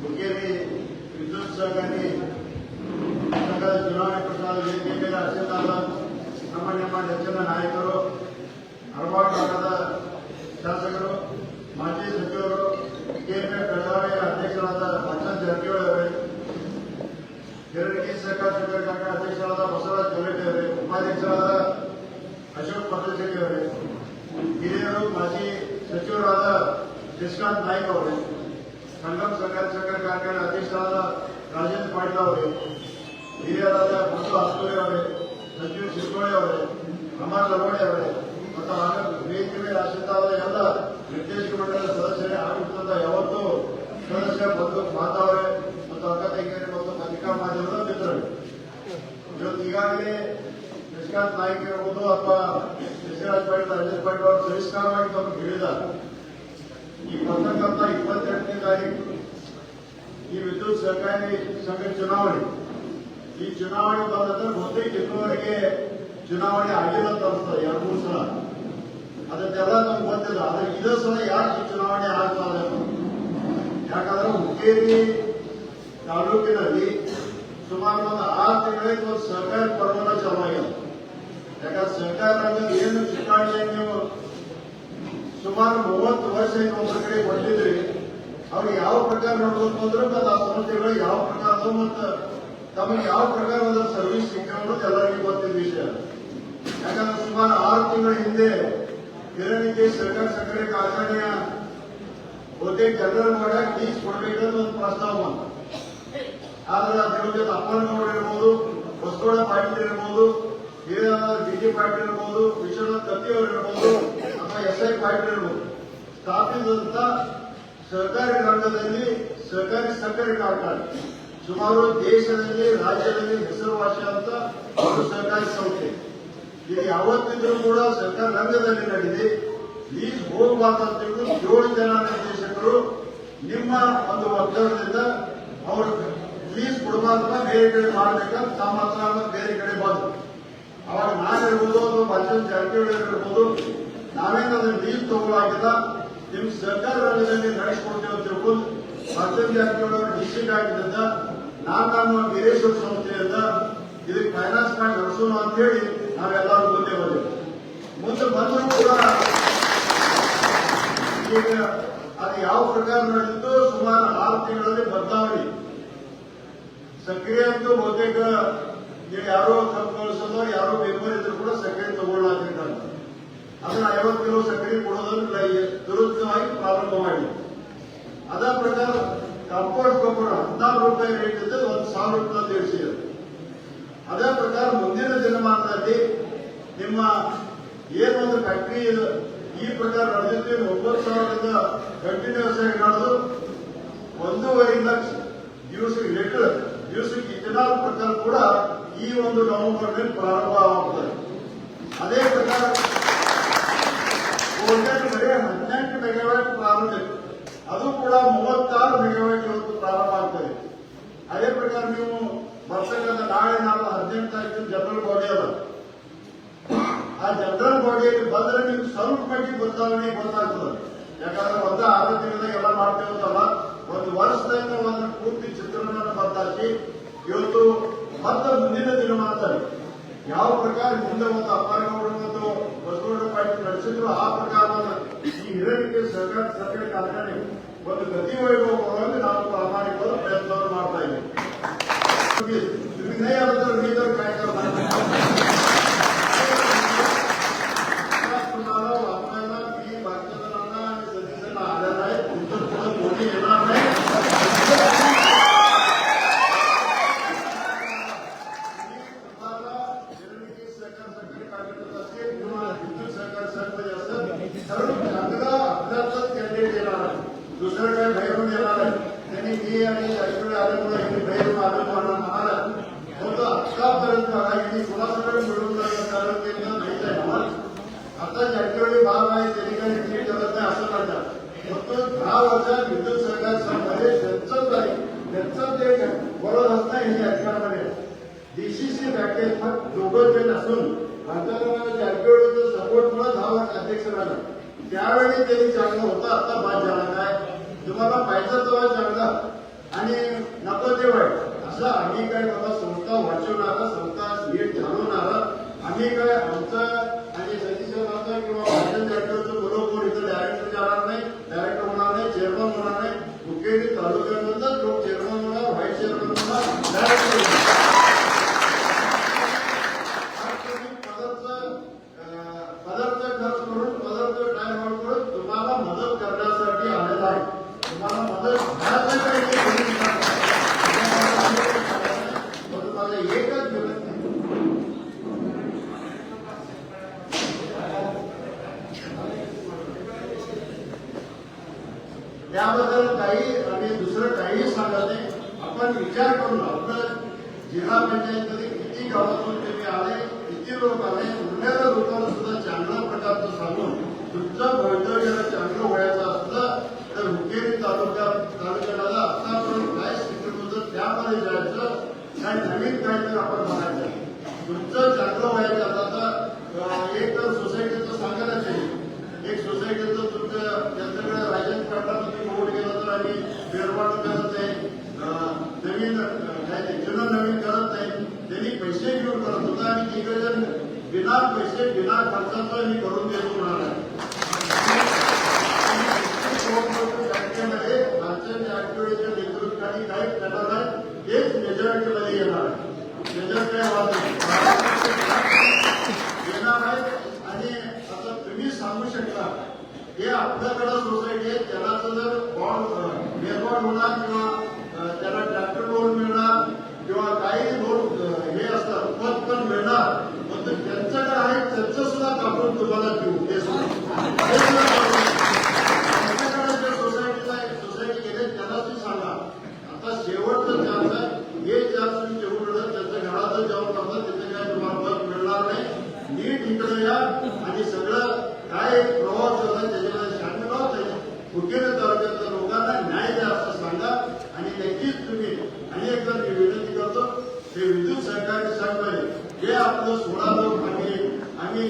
ಹುಕ್ಕೇರಿ ವಿದ್ಯುತ್ ಸಹಕಾರಿ ಸಂಘದ ಚುನಾವಣೆ ಪ್ರಚಾರದ ವೇದಿಕೆ ಮೇಲೆ ಅತ್ಯುನ್ನತ ನಮ್ಮ ನಮ್ಮ ನೆಚ್ಚಿನ ನಾಯಕರು ಹಲವಾರು ಭಾಗದ ಶಾಸಕರು ಮಾಜಿ ಸಚಿವರು ಕೆಎಂಎ ಬೆಳಗಾವಿಯ ಅಧ್ಯಕ್ಷರಾದ ಮಂಜನ್ ಜಾರಕಿಹೊಳಿ ಅವರೇ ಹಿರಣಿಗೆ ಸಹಕಾರ ಸಹಕಾರಿ ಸಂಘ ಅಧ್ಯಕ್ಷರಾದ ಬಸವರಾಜ ಜೊಲ್ಲೆಟ್ಟಿ ಅವರೇ ಉಪಾಧ್ಯಕ್ಷರಾದ ಅಶೋಕ್ ಪಟೇಲ್ ಅವರೇ ಹಿರಿಯರು ಮಾಜಿ ಸಚಿವರಾದ ಯಶಕಾಂತ್ ನಾಯ್ಕ ಅವರೇ ಸಂಗಮ್ ಸಹಕಾರಿ ಸಹಕಾರಿ ಕಾರ್ಖಾನೆ ಅಧ್ಯಕ್ಷರಾದ ರಾಜೇಂದ್ರ ಪಾಟೀಲ್ ಅವರೇ, ಹಿರಿಯರಾದ ಮುತ್ತು ಅಸ್ತೂರಿ ಅವರೇ, ಸಚಿವ ಶಿರ್ಕೋಳಿ ಅವರೇ ಅಮರ್ ಲವಣಿ ಅವರೇ, ಮತ್ತು ಬಿಜೆಪಿ ರಾಷ್ಟ್ರದ ಎಲ್ಲ ನಿರ್ದೇಶಕ ಮಂಡಲದ ಸದಸ್ಯರೇ ಆಡಳಿತದ ಯಾವತ್ತೂ ಸದಸ್ಯ ಬಂದು ಮಾತಾವರೆ ಮತ್ತು ಅಕ್ಕ ತಂಗಿಯರೇ ಮತ್ತು ಪತ್ರಿಕಾ ಮಾಧ್ಯಮದ ಮಿತ್ರರು ಇವತ್ತು ಈಗಾಗಲೇ ಯಶಕಾಂತ್ ನಾಯ್ಕ ಇರ್ಬೋದು ಅಥವಾ ಯಶರಾಜ್ ಪಾಟೀಲ್ ರಾಜೇಶ್ ಪಾಟೀಲ್ ಅವರು ಸವಿಸ್ತಾರವಾಗಿ ತಮಗೆ ಹೇಳಿದ್ದಾರೆ. ಈ ಬರ್ತಕ್ಕಂಥ ಇಪ್ಪತ್ತೆಂಟನೇ ತಾರೀಕು ಈ ವಿದ್ಯುತ್ ಸಹಕಾರಿ ಸಂಘ ಚುನಾವಣೆ. ಈ ಚುನಾವಣೆ ಬಂದಂದ್ರೆ ಬಹುತೇಕ ಇನ್ನೂವರೆಗೆ ಚುನಾವಣೆ ಆಗಿಲ್ಲ ಅಂತ ಅನ್ಸ್ತದೆ ಎರಡು, ಮೂರು ಸಲ. ಅದಕ್ಕೆಲ್ಲ ನಮ್ಗೆ ಗೊತ್ತಿಲ್ಲ. ಆದ್ರೆ ಇದೇ ಸಲ ಯಾಕೆ ಚುನಾವಣೆ ಆಗ್ತಾ ಯಾಕಂದ್ರೆ ಹುಕ್ಕೇರಿ ತಾಲೂಕಿನಲ್ಲಿ ಸುಮಾರು ಒಂದು ಆರು ತಿಂಗಳಿಗೆ ಒಂದು ಸಹಕಾರಿ ಪರ್ವನ ಚಾಲಾಗಿದೆ ಯಾಕಂದ್ರೆ ಸಹಕಾರ ಏನು ಚುನಾವಣೆ ನೀವು ಸುಮಾರು ಮೂವತ್ತು ವರ್ಷ ಇನ್ನೊಬ್ಬರ ಕಡೆ ಕೊಟ್ಟಿದ್ರಿ ಅವ್ರು ಯಾವ ಪ್ರಕಾರ ನೋಡ್ಬೇಕು ಅಂದ್ರೆ ಮತ್ತೆ ಆ ಸಂಸ್ಥೆಗಳು ಯಾವ ಪ್ರಕಾರ ಮತ್ತೆ ತಮಗೆ ಯಾವ ಪ್ರಕಾರದ ಸರ್ವಿಸ್ ಸಿಗ್ತಾವ ಎಲ್ಲರಿಗೂ ಗೊತ್ತಿದ್ದ ವಿಷಯ. ಯಾಕಂದ್ರೆ ಸುಮಾರು ಆರು ತಿಂಗಳ ಹಿಂದೆ ಹಿರಣಿಗೆ ಸರ್ಕಾರ ಸಕ್ಕರೆ ಕಾರ್ಖಾನೆಯ ಹುದ್ದೆ ಜನರಲ್ ಮಾಡಕ್ ಲೀಸ್ ಕೊಡಬೇಕಂತ ಒಂದು ಪ್ರಸ್ತಾವ. ಬಂತು ಆದ್ರೆ ಅದ್ರ ಜೊತೆ ಅಪ್ಪನಗೌಡ ಇರ್ಬೋದು, ಹೊಸಗೌಡ ಪಾಟೀಲ್ ಇರ್ಬೋದು ಹಿರಿಯರಾದ ಬಿಜೆ ಪಾಟೀಲ್ ಇರ್ಬೋದು, ವಿಶ್ವನಾಥ್ ಕತ್ತಿ ಅವರು ಇರ್ಬೋದು ಎಸ್ ಐ ಪಾಟೀಲ್ ಸ್ಥಾಪಿಸಿದಂತ ಸಹಕಾರಿ ರಂಗದಲ್ಲಿ ಸಹಕಾರಿ ಸಕ್ಕರೆ ಕಾರ್ಖಾನೆ ಸುಮಾರು ದೇಶದಲ್ಲಿ, ರಾಜ್ಯದಲ್ಲಿ ಹೆಸರುವಾಸಿಯಾದಂತ ಒಂದು ಸಹಕಾರಿ ಸಂಸ್ಥೆ. ಇದು ಯಾವತ್ತಿದ್ರೂ ಕೂಡ ಸರ್ಕಾರ ರಂಗದಲ್ಲಿ ನಡೆದಿ ಈ ಹೋಗಬಾರ್ದು ಏಳು ಜನ ನಿರ್ದೇಶಕರು ನಿಮ್ಮ ಒಂದು ಒತ್ತಡದಿಂದ ಅವರು ಪ್ಲೀಸ್ ಕೊಡಬಾರ್ದನ್ನ ಬೇರೆ ಕಡೆ ಮಾಡಬೇಕಂತ ತಮ್ಮ ಬೇರೆ ಕಡೆ ಬಂದ್ರು. ಅವಾಗ ನಾನಿರ್ಬೋದು ಅಥವಾ ಮತ್ತೊಂದು ಜಾರಕಿಹೊಳಿ ಇರ್ಬೋದು ನಾವೇನು ಅದನ್ನ ಲೀಸ್ ತಗೊಳ್ಳಾಗಿಲ್ಲ ನಿಮ್ ಸರ್ಕಾರ ರಾಜ್ಯದಲ್ಲಿ ನಡೆಸ್ಕೊಡ್ತೇವೆ ಅಂತ ತಿಳ್ಕೊಂಡು ಮತ್ತೊಂದು ಜಾರಕಿಹೊಳಿ ಡಿಸ್ಟ್ರಿಕ್ಟ್ ಆಗಿದ್ದರಿಂದ ನಾನು ನಮ್ಮ ವೀರೇಶ್ವರ ಸಂಸ್ಥೆಯಿಂದ ಇದಕ್ಕೆ ಫೈನಾನ್ಸ್ ಮಾಡಿ ನಡೆಸೋಣ ಅಂತ ಹೇಳಿ ನಾವೆಲ್ಲರೂ ಮುಂದೆ ಬಂದಿವಿ ಮುಂದೆ ಬಂದರೂ ಕೂಡ ಈಗ ಅದು ಯಾವ ಪ್ರಕಾರ ನಡೆದಿತ್ತು ಸುಮಾರು ಆರು ತಿಂಗಳಲ್ಲಿ ಬದಲಾವಣೆ. ಸಕ್ರಿಯ ಅಂತೂ ಬಹುತೇಕ ಯಾರೋ ಕಳಿಸೋದವ್ರು ಯಾರೋ ಬೆಂಬಲ ಇದ್ರು ಅದನ್ನ ಐವತ್ತು ಕಿಲೋ ಸಕ್ಕರೆ ಕೊಡೋದನ್ನ ದುರುತ್ತವಾಗಿ ಪ್ರಾರಂಭ ಮಾಡಿ ಅದ ಪ್ರಕಾರ ಕಾಂಪೌಂಡ್ ಗೊಬ್ಬರ ಹದಿನಾರು ರೂಪಾಯಿ ರೇಟ್ ಇದ್ದು ಒಂದು ಸಾವಿರ ರೂಪಾಯಿ ಇಳಿಸಿದೆ ಅದೇ ಪ್ರಕಾರ ಮುಂದಿನ ದಿನಮಾನದಲ್ಲಿ ನಿಮ್ಮ ಏನೊಂದು ಫ್ಯಾಕ್ಟರಿ ಈ ಪ್ರಕಾರ ನಡೆದಿದ್ದು ಒಂಬತ್ತು ಸಾವಿರದ ಕಂಟಿನ್ಯೂಸ್ ಆಗಿ ನಡೆದು ಒಂದೂವರೆ ಲಕ್ಷ ದಿವಸಕ್ಕೆ ಲೀಟರ್, ದಿವಸಕ್ಕೆ ಇಥನಾಲ್ ಪ್ರಕಾರ ಕೂಡ ಈ ಒಂದು ನವೆಂಬರ್ನಲ್ಲಿ ಪ್ರಾರಂಭ ಪ್ರಾರಂಭವಾಗುತ್ತದೆ ಅದೇ ಪ್ರಕಾರ ಗೋಲ್ಡನ್ ಬರೀ ಹದಿನೆಂಟು ಮೆಗಾವ್ಯಾಟ್ ಪ್ರಾರಂಭ ಇತ್ತು ಅದು ಕೂಡ ಮೂವತ್ತಾರು ಮೆಗಾವ್ಯಾಟ್ ಇವತ್ತು ಪ್ರಾರಂಭ ಆಗ್ತದೆ ಅದೇ ಪ್ರಕಾರ ನೀವು ಬರ್ತಕ್ಕಂಥ ನಾಳೆ ನಾವು ಹದಿನೆಂಟು ತಾರೀಕು ಜನರಲ್ ಬಾಡಿ ಅದ ಆ ಜನರಲ್ ಬಾಡಿಯಲ್ಲಿ ಬಂದ್ರೆ ನೀವು ಸ್ವಲ್ಪ ಮಟ್ಟಿ ಬದಲಾವಣೆ ಗೊತ್ತಾಗ್ತದೆ ಯಾಕಂದ್ರೆ ಒಂದ ಆರು ತಿಂಗಳದಾಗ ಎಲ್ಲ ಮಾಡ್ತೇವಲ್ಲ ಒಂದು ವರ್ಷದಿಂದ ಒಂದು ಪೂರ್ತಿ ಚಿತ್ರಣವನ್ನು ಬದಲಾಯಿಸಿ ಇವತ್ತು ಮತ್ತೆ ಮುಂದಿನ ದಿನ ಮಾಡ್ತಾರೆ. ಯಾವ ಪ್ರಕಾರ ಮುಂದೆ ಒಂದು ಅಪ್ಪಾರಗೌಡ ಮತ್ತು ಬಸವಣ್ಣ ಪಾಟೀಲ್ ನಡೆಸಿದ್ರು ಆ ಪ್ರಕಾರವಾದ ಈ ಹಿರಣಿಕೆ ಸಹಕಾರ ಸಕ್ಕರೆ ಕಾರ್ಖಾನೆ ಒಂದು ಗತಿ ವೈಭವವಾಗಿ दुसरं काही बाहेरून येणार आहे त्यांनी मी आणि जायकडे आल्यामुळे यांनी बाहेरून म्हणाला होतं आतापर्यंत बघा यांनी कुणाकडे मिळून कारण केलं माहीत आहे आम्हाला. आता जायकडे भाग आहे त्यांनी काही नीट करत नाही असं म्हणतात फक्त दहा वर्षात विद्युत सरकार संघामध्ये त्यांचंच आहे त्यांचं ते बरोबर असतं हे अधिकारामध्ये. डीसीसी बँकेत फक्त दोघं जण असून भारताला जारखेडचा सपोर्ट म्हणून दहा वर्ष अध्यक्ष झाला. त्यावेळी त्यांनी चांगलं होतं आता बाद झाला. तुम्हाला पाहिजे तेव्हा ते वाईट असं आम्ही काय बाबा संस्था वाचवणारा संस्था नीट चालवणारा आम्ही काय आमचं आणि सतीश रावचं किंवा भाजप डायरेक्टरचं बरोबर इथं डायरेक्टर जाणार नाही डायरेक्टर होणार नाही चेअरमन होणार नाही. मुख्यमंत्री तालुक्यामधूनच लोक चेअरमन होणार व्हाईस चेअरमन होणार डायरेक्टर होणार. पदार्थ खर्च करून पदार्थ टाइम करून तुम्हाला मदत करण्यासाठी आलेला आहे. तुम्हाला मदत घ्यायचं काही एकच विनंती आहे. त्याबद्दल काही आणि दुसरं काहीही सांगत नाही आपण विचार करून आपलं जिल्हा पंचायतमध्ये किती गावातून तुम्ही आले किती लोक आले उरलेल्या लोकांना सुद्धा चांगल्या प्रकारचं सांगून तुमचं भवितव्य जर चांगलं व्हायचं असलं तर मुखेरी तालुक्या तालुक्याला आतापर्यंत काय स्थिती होतं त्यामध्ये जायचं काय नवीन काहीतरी आपण बघायचं तुमचं चांगलं व्हायचं आता एक तर सोसायटीचं सांगायला पाहिजे एक सोसायटीचं तुमच्या त्यांच्याकडे राजन कार्डात तुम्ही वोट गेलं तर आम्ही फेरफार करत नाही नवीन जुनं नवीन करत नाही त्यांनी पैसे घेऊन करत होता आणि तिकडे बिना पैसे बिना खर्चाचं आम्ही करून देतो होणार बँकेमध्ये भाजपच्या ऍक्टिव्हिटीच्या करणार आहे हेच मेजॉरिटीमध्ये येणार आहे. मेजॉरिटी होणार आहे आणि आता तुम्ही सांगू शकता हे आपल्याकडे सोसायटी आहे त्याला जर बॉन्ड निर्माण होणार किंवा त्याला ट्रॅक्टर लोन मिळणार किंवा काही लोन हे असतात पद पण मिळणार पण त्यांच्याकडे आहे त्यांचं सुद्धा कापून तुम्हाला देऊ हे सुद्धा. हे सुद्धा करू. त्यांच्याकडे जे सोसायटीला सोसायटी गेले त्याला तुम्ही सांगा आता शेवटचं चान्स आहे हे चान्स तुम्ही जेवून मिळत त्यांच्या घरातच जाऊन करता तिथे काय तुम्हाला पद मिळणार नाही नीट इकडे या आणि सगळं काय प्रवास होता त्याच्यामध्ये शामिल पाहिजे त्याच्या कुठेही तालुक्यातल्या लोकांना न्याय द्या असं सांगा आणि नक्कीच तुम्ही आणि एकदा मी विनंती करतो ते विद्युत सहकारी संघ जे आपलं सोळा लोक आम्ही आम्ही